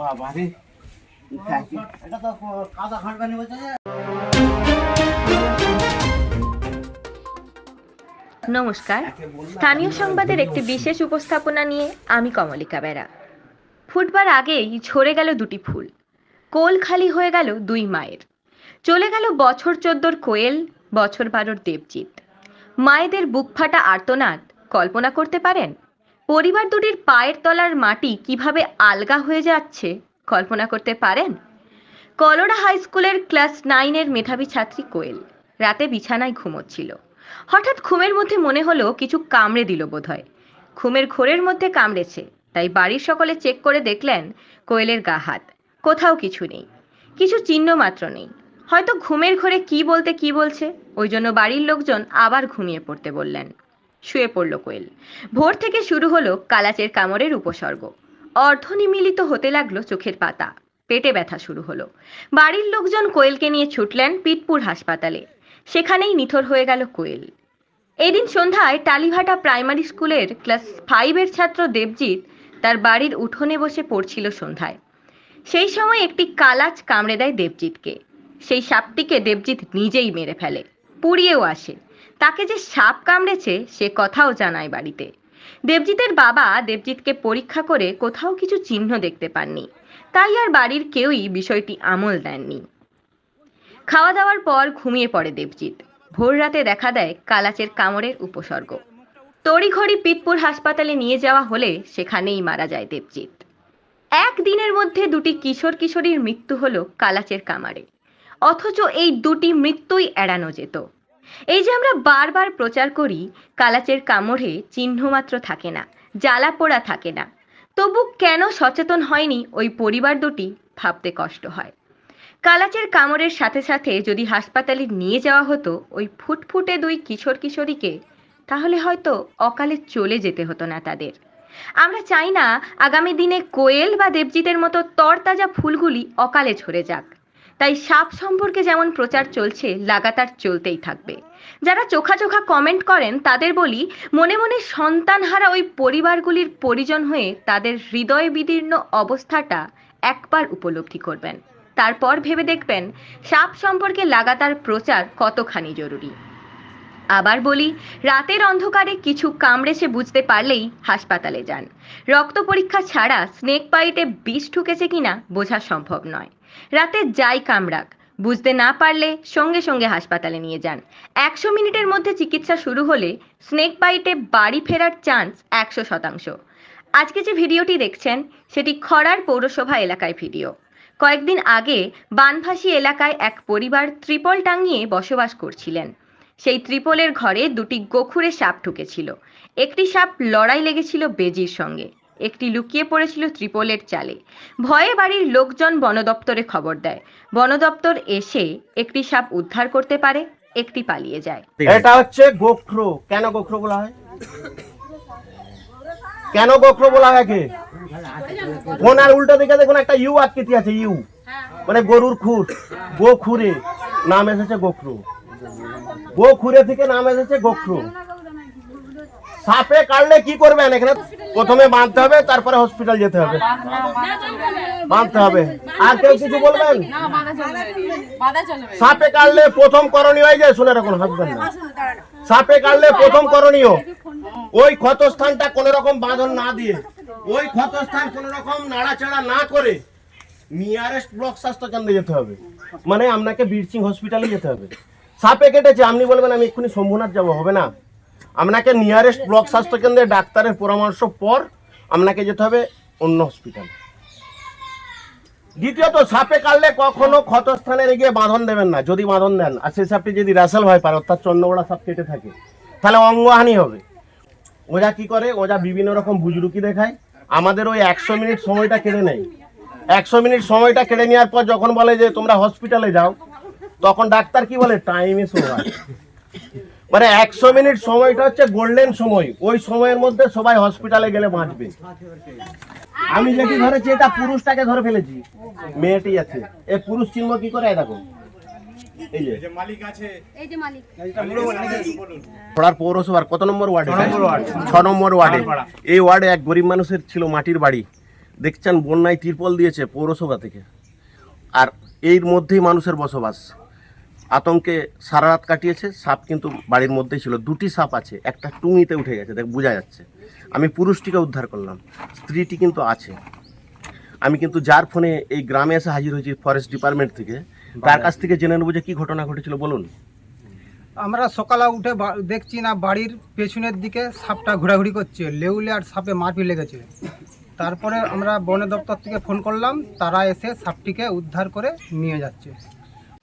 বাবা এটা তো কাদা খাটবানি বলছে নমস্কার। স্থানীয় সংবাদের একটি বিশেষ উপস্থাপনা নিয়ে আমি কমলিকা বেরা। ফুটবার আগেই ঝরে গেল দুটি ফুল। কোল খালি হয়ে গেল দুই মায়ের। চলে গেল বছর চোদ্দোর কোয়েল বছর বারোর দেবজিৎ। মায়েদের বুক ফাটা আর্তনাদ কল্পনা করতে পারেন? পরিবার দুটির পায়ের তলার মাটি কীভাবে আলগা হয়ে যাচ্ছে কল্পনা করতে পারেন? কলোরা হাই স্কুলের ক্লাস নাইনের মেধাবী ছাত্রী কোয়েল রাতে বিছানায় ঘুমোচ্ছিল। হঠাৎ ঘুমের মধ্যে মনে হলো কিছু কামড়ে দিল বোধহয়। ঘুমের ঘোরের মধ্যে কামড়েছে, তাই বাড়ির সকলে চেক করে দেখলেন কোয়েলের গা হাত। কোথাও কিছু নেই, কিছু চিহ্ন মাত্র নেই। হয়তো ঘুমের ঘোরে কি বলতে কি বলছে? ওই জন্য বাড়ির লোকজন আবার ঘুমিয়ে পড়তে বললেন। শুয়ে পড়ল কোয়েল। ভোর থেকে শুরু হলো কালাচের কামড়ের উপসর্গ। অর্ধনিমিলিত হতে লাগল চোখের পাতা। পেটে ব্যথা শুরু হলো। বাড়ির লোকজন কোয়েলকে নিয়ে ছুটলেন পিটপুর হাসপাতালে। সেখানেই নিথর হয়ে গেল কোয়েল। এদিন সন্ধ্যায় টালিভাটা প্রাইমারি স্কুলের ক্লাস ফাইভের ছাত্র দেবজিৎ তার বাড়ির উঠোনে বসে পড়ছিল সন্ধ্যায়। সেই সময় একটি কালাচ কামড়ে দেয় দেবজিৎকে। সেই সাপটিকে দেবজিৎ নিজেই মেরে ফেলে। পুড়িয়েও আসে। তাকে যে সাপ কামড়েছে, সে কথাও জানায় বাড়িতে। দেবজিতের বাবা দেবজিৎকে পরীক্ষা করে কোথাও কিছু চিহ্ন দেখতে পাননি। তাই আর বাড়ির কেউই বিষয়টি আমল দেননি। খাওয়া দাওয়ার পর ঘুমিয়ে পড়ে দেবজিৎ। ভোর রাতে দেখা দেয় কালাচের কামড়ের উপসর্গ। তড়িঘড়ি পিতপুর হাসপাতালে নিয়ে যাওয়া হলে সেখানেই মারা যায় দেবজিৎ। একদিনের মধ্যে দুটি কিশোর কিশোরীর মৃত্যু হলো কালাচের কামারে। অথচ এই দুটি মৃত্যুই এড়ানো যেত। এই যে আমরা বারবার প্রচার করি, কালাচের কামড়ে চিহ্নমাত্র থাকে না, জ্বালা পোড়া থাকে না। তবু কেন সচেতন হয়নি ওই পরিবার দুটি, ভাবতে কষ্ট হয়। কালাচের কামড়ের সাথে সাথে যদি হাসপাতালে নিয়ে যাওয়া হতো ওই ফুটফুটে দুই কিশোর কিশোরীকে, তাহলে হয়তো অকালে চলে যেতে হতো না তাদের। আমরা চাই না আগামী দিনে কোয়েল বা দেবজিতের মতো তরতাজা ফুলগুলি অকালে ঝরে যাক। তাই সাপ সম্পর্কে যেমন প্রচার চলছে, লাগাতার চলতেই থাকবে। যারা চোখা চোখা কমেন্ট করেন, তাদের বলি, মনে মনে সন্তানহারা ওই পরিবারগুলির পরিজন হয়ে তাদের হৃদয় বিদীর্ণ অবস্থাটা একবার উপলব্ধি করবেন। তারপর ভেবে দেখবেন, সাপ সম্পর্কে লাগাতার প্রচার কতখানি জরুরি। আবার বলি, রাতের অন্ধকারে কিছু কামড়েছে বুঝতে পারলেই হাসপাতালে যান। রক্ত পরীক্ষা ছাড়া স্নেক বাইটে বিষ ঢুকেছে কিনা বোঝা সম্ভব নয়। রাতে যাই কামড়াক বুঝতে না পারলে সঙ্গে সঙ্গে হাসপাতালে নিয়ে যান। একশো মিনিটের মধ্যে চিকিৎসা শুরু হলে স্নেক বাইটে বাড়ি ফেরার চান্স একশো শতাংশ। আজকে যে ভিডিওটি দেখছেন, সেটি খড়ার পৌরসভা এলাকায় ভিডিও। কয়েকদিন আগে বানভাসী এলাকায় এক পরিবার ত্রিপল টাঙিয়ে বসবাস করছিলেন। সেই ত্রিপলের ঘরে দুটি গোখুরে সাপ ঢুকেছিল। একটি সাপ লড়াই লেগেছিল বেজির সঙ্গে। একটি লুকিয়ে পড়েছিল ত্রিপলের চালে। ভয়ে বাড়ির লোকজন বন দপ্তরে খবর দেয়। বন দপ্তর এসে একটি সাপ উদ্ধার করতে পারে, একটি পালিয়ে যায়। এটা হচ্ছে গোখরো। কেন গোখরো বলা হয়? কেন গোখরো বলা হয় একে? কোন আর উল্টো দিকে দেখুন, একটা ইউ আকৃতি আছে, ইউ। মানে গরুর খুর। গোখুরে। নাম এসেছে গোখরো। গোখুরে থেকে নাম এসেছে গোখরো। সাপে কাটলে কি করবেন? এখানে প্রথমে বাঁধতে হবে, তারপরে হসপিটাল যেতে হবে। বাঁধতে হবে। আর কেউ কিছু বলবেন? সাপে কাটলে প্রথম করণীয় হয় যে, শুনে রাখুন, হাসবেন না। সাপে কাটলে প্রথম করণীয়, ওই ক্ষতস্থানটা কোন রকম বাঁধন না দিয়ে, ওই ক্ষতস্থান কোন রকম নাড়াচাড়া না করে নিয়ারেস্ট ব্লক স্বাস্থ্য কেন্দ্রে যেতে হবে। মানে আপনাকে বীরসিং হসপিটালে যেতে হবে। সাপে কেটেছে, আপনি বলবেন, আমি এক্ষুনি শম্ভুনাথ যাব, হবে না? আপনাকে নিয়ারেস্ট ব্লক স্বাস্থ্য কেন্দ্রে ডাক্তারের পরামর্শ পর আপনাকে যেতে হবে অন্য হসপিটাল দ্বিতীয়ত, সাপে কাটলে কখনো ক্ষতস্থানে গিয়ে বাঁধন দেবেন না, যদি বাঁধন দেন। আর সেই সাপটি যদি র্যাসেল হয় পারে, অর্থাৎ চন্দ্রগোড়া সাপ কেটে থাকে, তাহলে অঙ্গহানি হবে। ওজা কি করে? ওরা বিভিন্ন রকম বুজরুকি দেখায়। আমাদের ওই একশো মিনিট সময়টা কেড়ে নেয়। একশো মিনিট সময়টা কেড়ে নেওয়ার পর যখন বলে যে তোমরা হসপিটালে যাও, তখন ডাক্তার কি বলে? টাইম ইস ওভার মানে একশো মিনিট সময়টা হচ্ছে গোল্ডেন সময়। ওই সময়ের মধ্যে সবাই হসপিটালে গেলে বাঁচবে। আমি যেটি ধরেছি এটা পুরুষটাকে ধরে ফেলেছি। মেয়েটি আছে। এ পুরুষ চিহ্ন কি করে? এই দেখো। পৌরসভার কত নম্বর ওয়ার্ডে? ছ নম্বর ওয়ার্ডে। এই ওয়ার্ডে এক গরিব মানুষের ছিল মাটির বাড়ি। দেখছেন বন্যায় তিরপল দিয়েছে পৌরসভা থেকে। আর এর মধ্যেই মানুষের বসবাস। আতঙ্কে সারা রাত কাটিয়েছে, সাপ কিন্তু বাড়ির মধ্যেই ছিল। দুটি সাপ আছে, একটা টুঙিতে উঠে গেছে, দেখ, বোঝা যাচ্ছে। আমি পুরুষটিকে উদ্ধার করলাম, স্ত্রীটি কিন্তু আছে। আমি কিন্তু যার ফোনে এই গ্রামে এসে হাজির হয়েছি ফরেস্ট ডিপার্টমেন্ট থেকে, তার কাছ থেকে জেনে নেব যে কী ঘটনা ঘটেছিল, বলুন। আমরা সকালে উঠে দেখছি না, বাড়ির পেছনের দিকে সাপটা ঘোরাঘুরি করছে, লেউলে আর সাপে মারপিট লেগেছে। তারপরে আমরা বন দপ্তর থেকে ফোন করলাম, তারা এসে সাপটিকে উদ্ধার করে নিয়ে যাচ্ছে।